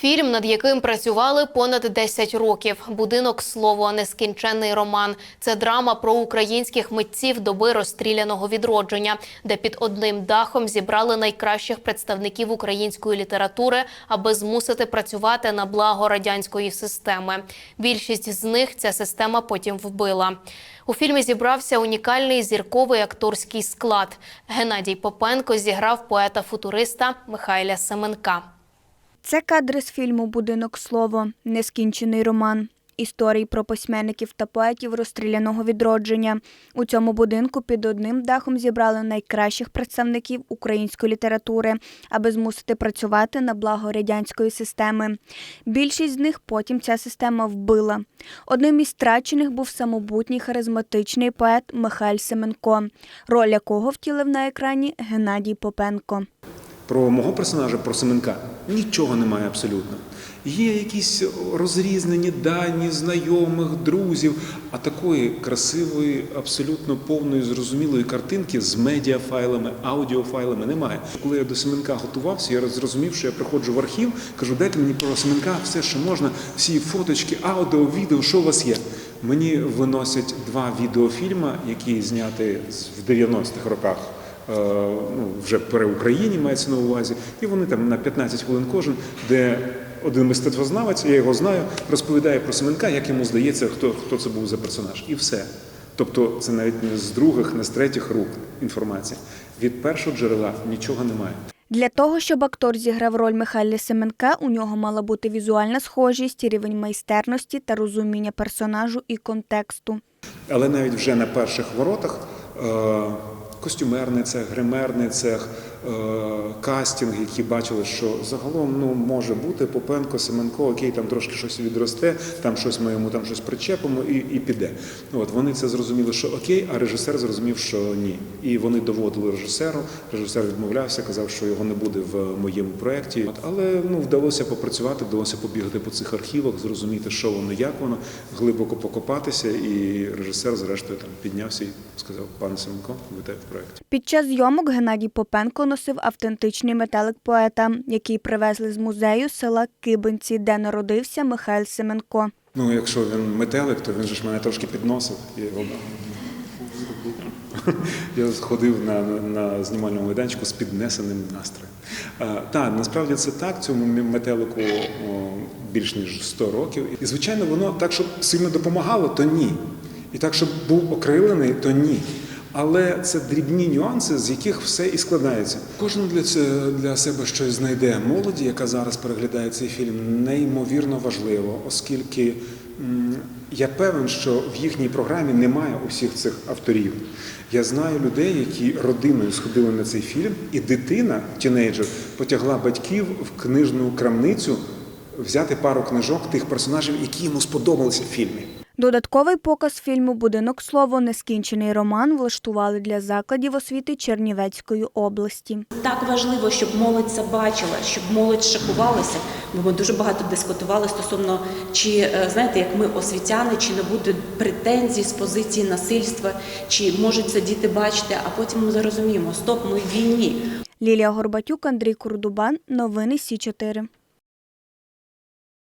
Фільм, над яким працювали понад 10 років. Будинок слово нескінченний роман. Це драма про українських митців доби розстріляного відродження, де під одним дахом зібрали найкращих представників української літератури, аби змусити працювати на благо радянської системи. Більшість з них ця система потім вбила. У фільмі зібрався унікальний зірковий акторський склад. Геннадій Попенко зіграв поета-футуриста Михайля Семенка. Це кадри з фільму Будинок слово нескінчений роман. Історії про письменників та поетів розстріляного відродження. У цьому будинку під одним дахом зібрали найкращих представників української літератури, аби змусити працювати на благо радянської системи. Більшість з них потім ця система вбила. Одним із страчених був самобутній харизматичний поет Михайль Семенко, роль якого втілив на екрані Геннадій Попенко. Про мого персонажа, про Семенка, нічого немає абсолютно. Є якісь розрізнені дані знайомих, друзів, а такої красивої, абсолютно повної, зрозумілої картинки з медіафайлами, аудіофайлами немає. Коли я до Семенка готувався, я зрозумів, що я приходжу в архів, кажу, дайте мені про Семенка все, що можна, всі фоточки, аудіо, відео, що у вас є. Мені виносять два відеофільми, які зняті в 90-х роках ну, вже при Україні мається на увазі, і вони там на 15 хвилин кожен, де один мистецтвознавець, я його знаю, розповідає про Семенка, як йому здається, хто, хто це був за персонаж. І все. Тобто це навіть не з других, не з третіх рук інформація. Від першого джерела нічого немає. Для того, щоб актор зіграв роль Михайля Семенка, у нього мала бути візуальна схожість, рівень майстерності та розуміння персонажу і контексту. Але навіть вже на перших воротах е, костюмерний цех, гримерний цех, кастинг, які бачили, що загалом ну, може бути Попенко, Семенко, окей, там трошки щось відросте, там щось ми йому там щось причепимо і, і піде. От вони це зрозуміли, що окей, а режисер зрозумів, що ні. І вони доводили режисеру. Режисер відмовлявся, казав, що його не буде в моєму проєкті. Але ну вдалося попрацювати, вдалося побігати по цих архівах, зрозуміти, що воно, як воно, глибоко покопатися. І режисер, зрештою, там піднявся і сказав: пане Семенко, вітаю в проєкті. Під час зйомок Геннадій Попенко носив автентичний метелик поета, який привезли з музею села Кибинці, де народився Михайль Семенко. Ну, якщо він метелик, то він же ж мене трошки підносив. Його я сходив на, на знімальному майданчику з піднесеним настроєм. Так, насправді це так. Цьому метелику більш ніж 100 років. І звичайно, воно так, щоб сильно допомагало, то ні. І так, щоб був окрилений, то ні. Але це дрібні нюанси, з яких все і складається. Кожен для для себе щось знайде молоді, яка зараз переглядає цей фільм, неймовірно важливо, оскільки я певен, що в їхній програмі немає усіх цих авторів. Я знаю людей, які родиною сходили на цей фільм, і дитина, тінейджер, потягла батьків в книжну крамницю взяти пару книжок тих персонажів, які йому сподобалися в фільмі. Додатковий показ фільму Будинок слово нескінчений роман влаштували для закладів освіти Чернівецької області. Так важливо, щоб молодь це бачила, щоб молодь шокувалася. Бо ми дуже багато дискутували стосовно, чи е, знаєте, як ми освітяни, чи не буде претензій з позиції насильства, чи можуть це діти бачити, а потім ми зрозуміємо, стоп, ми в війні. Лілія Горбатюк, Андрій Курдубан. Новини Сі 4